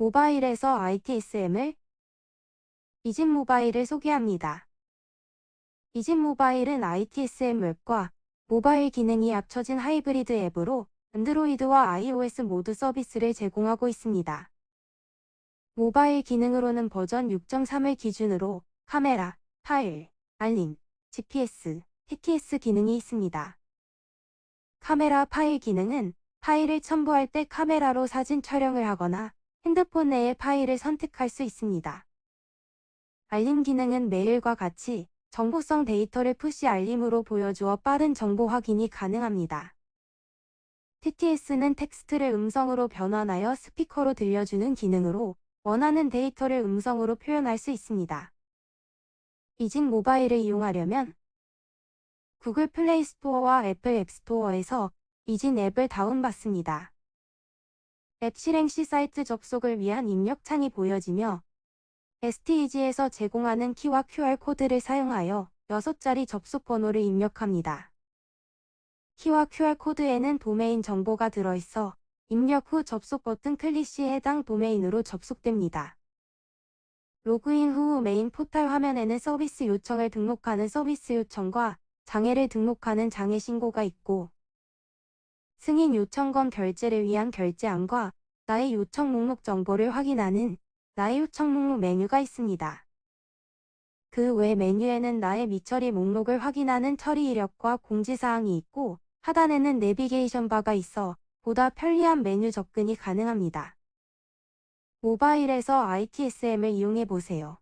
모바일에서 ITSM을 이진 모바일을 소개합니다. 이진 모바일은 ITSM 웹과 모바일 기능이 합쳐진 하이브리드 앱으로 안드로이드와 iOS 모두 서비스를 제공하고 있습니다. 모바일 기능으로는 버전 6.3을 기준으로 카메라, 파일, 알림, GPS, TTS 기능이 있습니다. 카메라 파일 기능은 파일을 첨부할 때 카메라로 사진 촬영을 하거나 핸드폰 내의 파일을 선택할 수 있습니다. 알림 기능은 메일과 같이 정보성 데이터를 푸시 알림으로 보여주어 빠른 정보 확인이 가능합니다. TTS는 텍스트를 음성으로 변환하여 스피커로 들려주는 기능으로 원하는 데이터를 음성으로 표현할 수 있습니다. 이진 모바일을 이용하려면 구글 플레이 스토어와 애플 앱스토어에서 이진 앱을 다운받습니다. 앱 실행 시 사이트 접속을 위한 입력창이 보여지며 STEG에서 제공하는 키와 QR코드를 사용하여 6자리 접속 번호를 입력합니다. 키와 QR코드에는 도메인 정보가 들어있어 입력 후 접속 버튼 클릭 시 해당 도메인으로 접속됩니다. 로그인 후 메인 포털 화면에는 서비스 요청을 등록하는 서비스 요청과 장애를 등록하는 장애 신고가 있고 승인 요청건 결제를 위한 결제안과 나의 요청 목록 정보를 확인하는 나의 요청 목록 메뉴가 있습니다. 그 외 메뉴에는 나의 미처리 목록을 확인하는 처리 이력과 공지사항이 있고 하단에는 내비게이션 바가 있어 보다 편리한 메뉴 접근이 가능합니다. 모바일에서 ITSM을 이용해 보세요.